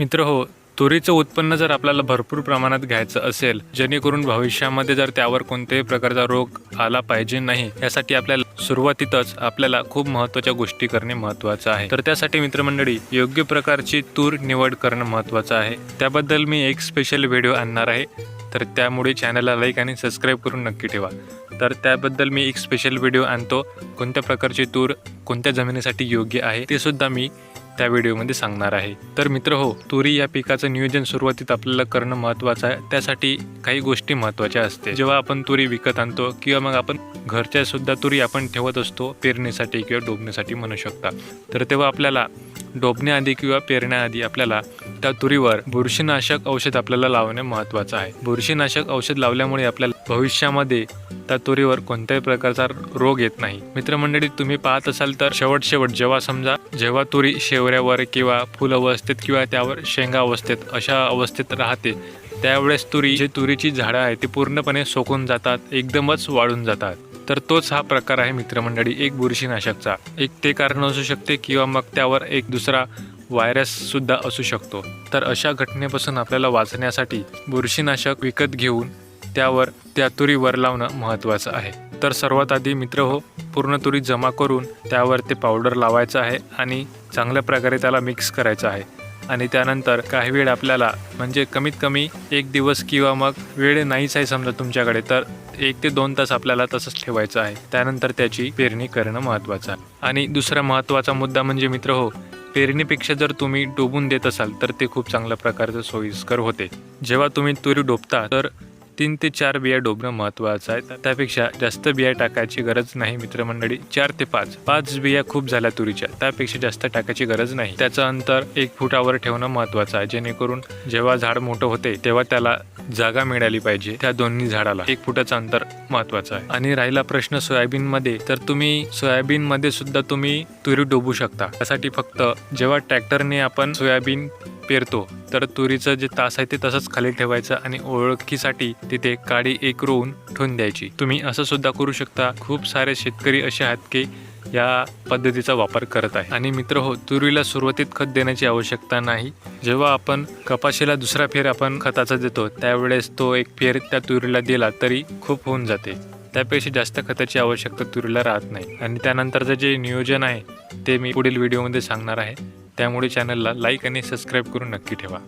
मित्र हो तुरीचं उत्पन्न जर आपल्याला भरपूर प्रमाणात घ्यायचं असेल जेणेकरून भविष्यामध्ये जर त्यावर कोणत्याही प्रकारचा रोग आला पाहिजे नाही यासाठी आपल्याला सुरुवातीतच आपल्याला खूप महत्त्वाच्या गोष्टी करणे महत्त्वाचं आहे. तर त्यासाठी मित्रमंडळी योग्य प्रकारची तूर निवड करणं महत्त्वाचं आहे. त्याबद्दल मी एक स्पेशल व्हिडिओ आणणार आहे. तर त्यामुळे चॅनलला लाईक आणि सबस्क्राईब करून नक्की ठेवा. तर त्याबद्दल मी एक स्पेशल व्हिडिओ आणतो. कोणत्या प्रकारची तूर कोणत्या जमिनीसाठी योग्य आहे ते सुद्धा मी त्या व्हिडिओमध्ये सांगणार आहे. तर मित्र हो तुरी या पिकाचं नियोजन सुरुवातीत आपल्याला करणं महत्त्वाचं आहे. त्यासाठी काही गोष्टी महत्त्वाच्या असते. जेव्हा आपण तुरी विकत आणतो किंवा मग आपण घरच्या सुद्धा तुरी आपण ठेवत असतो पेरणीसाठी किंवा डोबण्यासाठी म्हणू शकता. तर तेव्हा आपल्याला डोबण्याआधी किंवा पेरण्याआधी आपल्याला त्या तुरीवर बुरशीनाशक औषध आपल्याला लावणे महत्त्वाचं आहे. बुरशीनाशक औषध लावल्यामुळे आपल्याला भविष्यामध्ये त्या तुरीवर कोणत्याही प्रकारचा रोग येत नाही. मित्रमंडळी तुम्ही पाहत असाल तर शेवट शेवट जेव्हा समजा जेव्हा तुरी शेवऱ्यावर किंवा फुल अवस्थेत किंवा त्यावर शेंगा अवस्थेत अशा अवस्थेत राहते त्यावेळेस तुरी जी तुरीची झाडं आहे ती पूर्णपणे सोकून जातात एकदमच वाळून जातात. तर तोच हा प्रकार आहे मित्रमंडळी एक बुरशीनाशकचा. एक ते कारण असू शकते किंवा मग त्यावर एक दुसरा व्हायरससुद्धा असू शकतो. तर अशा घटनेपासून आपल्याला वाचण्यासाठी बुरशीनाशक विकत घेऊन त्यावर त्या तुरीवर लावणं महत्त्वाचं आहे. तर सर्वात आधी मित्र हो पूर्ण तुरी जमा करून त्यावर ते पावडर लावायचं आहे आणि चांगल्या प्रकारे त्याला मिक्स करायचं आहे. आणि त्यानंतर काही वेळ आपल्याला म्हणजे कमीत कमी एक दिवस किंवा मग वेळ नाहीच आहे समजा तुमच्याकडे तर एक ते दोन तास आपल्याला तसंच ठेवायचं आहे. त्यानंतर त्याची पेरणी करणं महत्त्वाचं आहे. आणि दुसरा महत्त्वाचा मुद्दा म्हणजे मित्र हो पेरणीपेक्षा जर तुम्ही डोबून देत असाल तर ते खूप चांगल्या प्रकारचं सोयीस्कर होते. जेव्हा तुम्ही तुरी डोबता तर तीन ते चार बिया डोबणं महत्त्वाचं आहे. त्यापेक्षा जास्त बिया टाकायची गरज नाही मित्रमंडळी. चार ते पाच. पाच बिया खूप झाल्या तुरीच्या. त्यापेक्षा जास्त टाकायची गरज नाही. त्याचं अंतर एक फुटावर ठेवणं महत्त्वाचं आहे. जेणेकरून जेव्हा झाड मोठं होते तेव्हा त्याला जागा मिळाली पाहिजे. त्या दोन्ही झाडाला एक फुटाचं अंतर महत्त्वाचं आहे. आणि राहिला प्रश्न सोयाबीन मध्ये तर तुम्ही सोयाबीन मध्ये सुद्धा तुम्ही तुरी डोबू शकता. त्यासाठी फक्त जेव्हा ट्रॅक्टरने आपण सोयाबीन पेरतो. तर तुरीचं जे तास आहे ते तसंच खाली ठेवायचं आणि ओळखीसाठी तिथे काडी एक रोवून ठेवून द्यायची. तुम्ही असं सुद्धा करू शकता. खूप सारे शेतकरी असे आहेत की या पद्धतीचा वापर करत आहे. आणि मित्र हो तुरीला सुरुवातीत खत देण्याची आवश्यकता नाही. जेव्हा आपण कपाशीला दुसरा फेर आपण खताचा देतो त्यावेळेस तो एक फेर त्या तुरीला दिला तरी खूप होऊन जाते. त्यापेक्षा जास्त खताची आवश्यकता तुरीला राहत नाही. आणि त्यानंतरचं जे नियोजन आहे ते मी पुढील व्हिडिओमध्ये सांगणार आहे. त्यामुळे चॅनलला लाईक आणि सबस्क्राईब करून नक्की ठेवा.